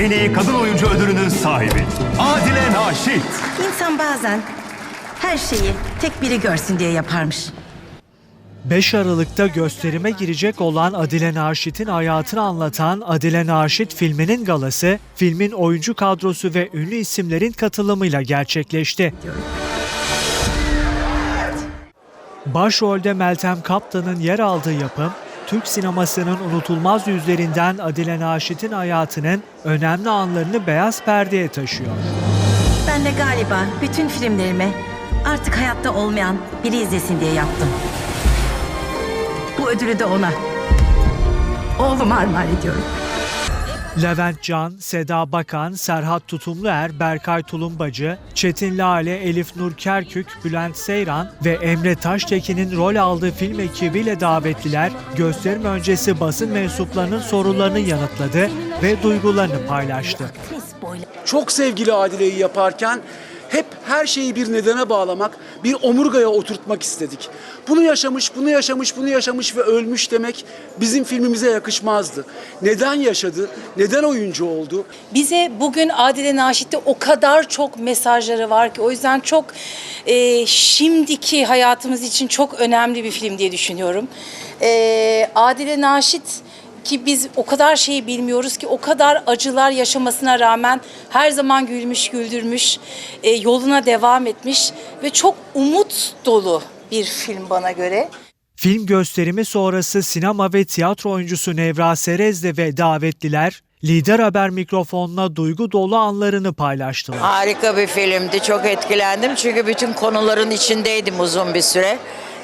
en iyi kadın oyuncu ödülünün sahibi Adile Naşit. İnsan bazen her şeyi tek biri görsün diye yaparmış. 5 Aralık'ta gösterime girecek olan Adile Naşit'in hayatını anlatan Adile Naşit filminin galası, filmin oyuncu kadrosu ve ünlü isimlerin katılımıyla gerçekleşti. Başrolde Meltem Kaptan'ın yer aldığı yapım, Türk sinemasının unutulmaz yüzlerinden Adile Naşit'in hayatının önemli anlarını beyaz perdeye taşıyor. Ben de galiba bütün filmlerimi artık hayatta olmayan biri izlesin diye yaptım. Bu ödülü de ona. Oğluma armağan ediyorum. Levent Can, Seda Bakan, Serhat Tutumluer, Berkay Tulumbacı, Çetin Lale, Elif Nur Kerkük, Bülent Seyran ve Emre Taştekin'in rol aldığı film ekibiyle davetliler gösterim öncesi basın mensuplarının sorularını yanıtladı ve duygularını paylaştı. çok sevgili Adile'yi yaparken hep her şeyi bir nedene bağlamak, bir omurgaya oturtmak istedik. Bunu yaşamış, bunu yaşamış, bunu yaşamış ve ölmüş demek bizim filmimize yakışmazdı. Neden yaşadı? Neden oyuncu oldu? Bize bugün Adile Naşit'te o kadar çok mesajları var ki o yüzden çok e, şimdiki hayatımız için çok önemli bir film diye düşünüyorum. E, Adile Naşit ki biz o kadar şeyi bilmiyoruz ki o kadar acılar yaşamasına rağmen her zaman gülmüş, güldürmüş, e, yoluna devam etmiş ve çok umut dolu bir film bana göre. Film gösterimi sonrası sinema ve tiyatro oyuncusu Nevra Serezde ve davetliler lider haber mikrofonuna duygu dolu anlarını paylaştılar. Harika bir filmdi. Çok etkilendim çünkü bütün konuların içindeydim uzun bir süre.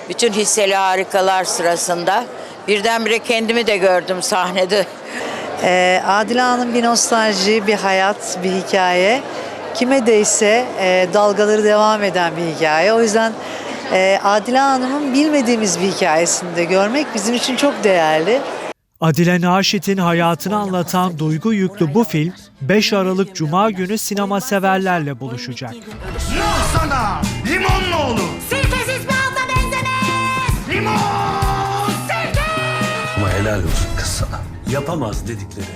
Bütün hisseli harikalar sırasında. Birdenbire kendimi de gördüm sahnede. Ee, Adile Hanım bir nostalji, bir hayat, bir hikaye. Kime değse e, dalgaları devam eden bir hikaye. O yüzden e, Adile Hanım'ın bilmediğimiz bir hikayesini de görmek bizim için çok değerli. Adile Naşit'in hayatını anlatan duygu yüklü bu film 5 Aralık Cuma günü sinema severlerle buluşacak. Yok sana helal olsun kız sana. Yapamaz dedikleri